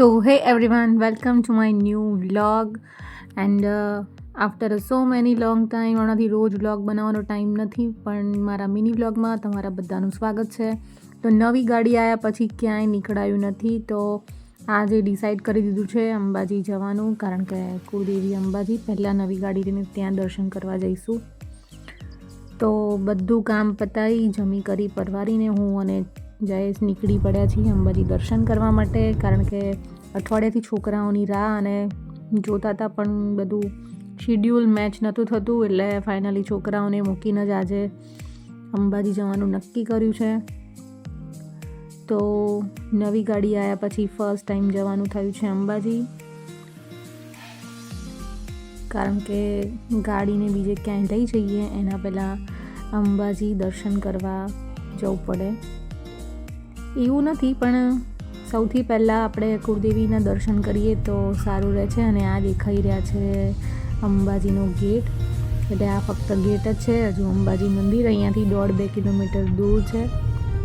So, hey everyone, welcome to my new vlog. And after so many long time હમણાંથી રોજ vlog બનાવવાનો time નથી પણ મારા મિની વ્લોગમાં તમારા બધાનું સ્વાગત છે તો નવી ગાડી આવ્યા પછી ક્યાંય નીકળાયું નથી તો આજે ડિસાઈડ કરી દીધું છે અંબાજી જવાનું કારણ કે કુળદેવી અંબાજી પહેલાં નવી ગાડી લઈને ત્યાં દર્શન કરવા જઈશું તો બધું કામ પતાવી જમી કરી પરવારીને હું અને જયેશ નીકળી પડ્યા છીએ અંબાજી દર્શન કરવા માટે, કારણ કે અઠવાડિયાથી છોકરાઓની રાહ અને જોતા હતા પણ બધું શિડ્યુલ મેચ નહોતું થતું, એટલે ફાઇનલી છોકરાઓને મૂકીને જ આજે અંબાજી જવાનું નક્કી કર્યું છે. તો નવી ગાડી આવ્યા પછી ફર્સ્ટ ટાઈમ જવાનું થયું છે અંબાજી. કારણ કે ગાડીને બીજે ક્યાંય લઈ જઈએ, એના પહેલાં અંબાજી દર્શન કરવા જવું પડે. એવું નથી, પણ સૌથી પહેલાં આપણે કુળદેવીના દર્શન કરીએ તો સારું રહે છે અને આ દેખાઈ રહ્યા છે અંબાજીનો ગેટ. એટલે આ ફક્ત ગેટ જ છે, હજુ અંબાજી મંદિર અહીંયાથી દોઢ બે કિલોમીટર દૂર છે.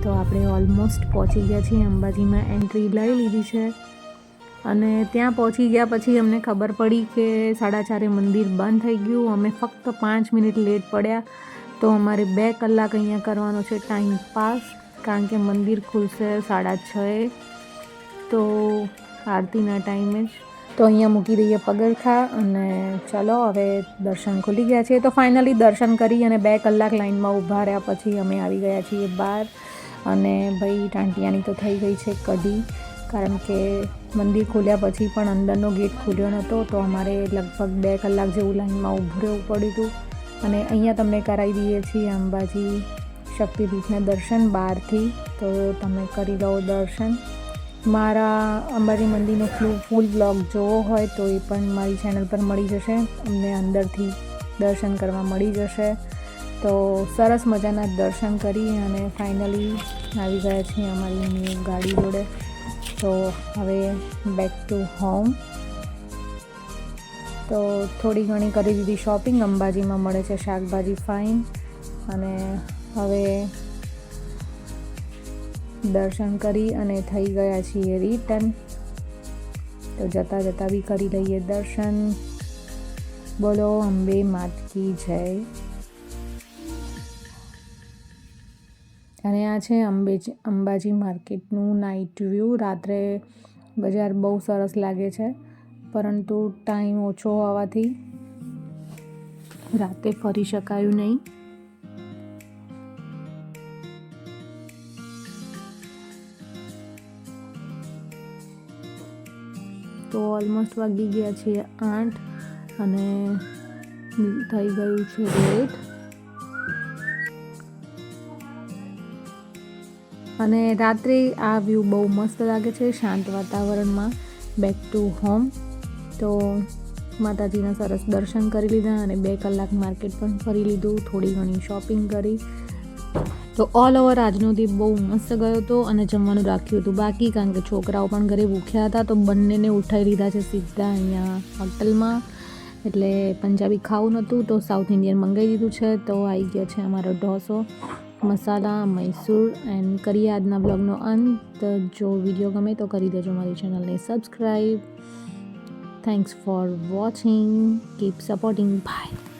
તો આપણે ઓલમોસ્ટ પહોંચી ગયા છીએ, અંબાજીમાં એન્ટ્રી લઈ લીધી છે. અને ત્યાં પહોંચી ગયા પછી અમને ખબર પડી કે સાડા ચારે મંદિર બંધ થઈ ગયું. અમે ફક્ત પાંચ મિનિટ લેટ પડ્યા. તો અમારે બે કલાક અહીંયા કરવાનો છે, ટાઈમ પાસ. કારણ કે મંદિર ખુલશે સાડા છએ તો આરતીના ટાઈમે જ. તો અહીંયા મૂકી દઈએ પગરખા અને ચલો હવે દર્શન ખુલી ગયા છે. તો ફાઇનલી દર્શન કરી અને બે કલાક લાઈનમાં ઊભા રહ્યા પછી અમે આવી ગયા છીએ બહાર. અને ભાઈ, ટાંટિયાની તો થઈ ગઈ છે કઢી. કારણ કે મંદિર ખોલ્યા પછી પણ અંદરનો ગેટ ખુલ્યો નહોતો, તો અમારે લગભગ બે કલાક જેવું લાઈનમાં ઊભું રહેવું પડ્યું હતું. અને અહીંયા તમને કરાવી દઈએ છીએ અંબાજી શક્તિપીઠના દર્શન બહારથી તો તમે કરી લો દર્શન. મારા અંબાજી મંદિરનો ફૂલ બ્લોગ જોવો હોય તો એ પણ મારી ચેનલ પર મળી જશે. અમને અંદરથી દર્શન કરવા મળી જશે. તો સરસ મજાના દર્શન કરી અને ફાઇનલી આવી ગયા છીએ અમારી ન્યૂ ગાડી જોડે. તો હવે બેક ટુ હોમ તો થોડી ઘણી કરી દીધી શોપિંગ અંબાજીમાં મળે છે શાકભાજી ફાઇન અને હવે દર્શન કરી અને થઈ ગયા છીએ રિટર્ન તો જતાં જતાં બી કરી લઈએ દર્શન. બોલો, અંબે માતકી જય. અને આ છે અંબે અંબાજી માર્કેટનું નાઇટ વ્યૂ રાત્રે બજાર બહુ સરસ લાગે છે, પરંતુ ટાઈમ ઓછો હોવાથી રાતે ફરી શકાયું નહીં. તો ઓલમોસ્ટ વાગી ગયા છે આઠ અને થઈ ગયું છે લેટ અને રાત્રે આ વ્યૂ બહુ મસ્ત લાગે છે, શાંત વાતાવરણમાં બેક ટુ હોમ તો માતાજીના સરસ દર્શન કરી લીધા અને બે કલાક માર્કેટ પણ ફરી લીધું, થોડી ઘણી શોપિંગ કરી. તો ઓલ ઓવર આજનો દિવસ બહુ મસ્ત ગયો હતો અને જમવાનું રાખ્યું હતું. બાકી કારણ કે છોકરાઓ પણ ઘરે ભૂખ્યા હતા, તો બંનેને ઉઠાવી લીધા છે સીધા અહીંયા હોટલમાં. એટલે પંજાબી ખાવું નહોતું, તો સાઉથ ઇન્ડિયન મંગાવી દીધું છે. તો આવી ગયો છે અમારો ઢોસો, મસાલા, મૈસૂર એન્ડ કરીએ આજના બ્લોગનો અંત. જો વીડિયો ગમે તો કરી દેજો મારી ચેનલને subscribe thanks for watching keep supporting bye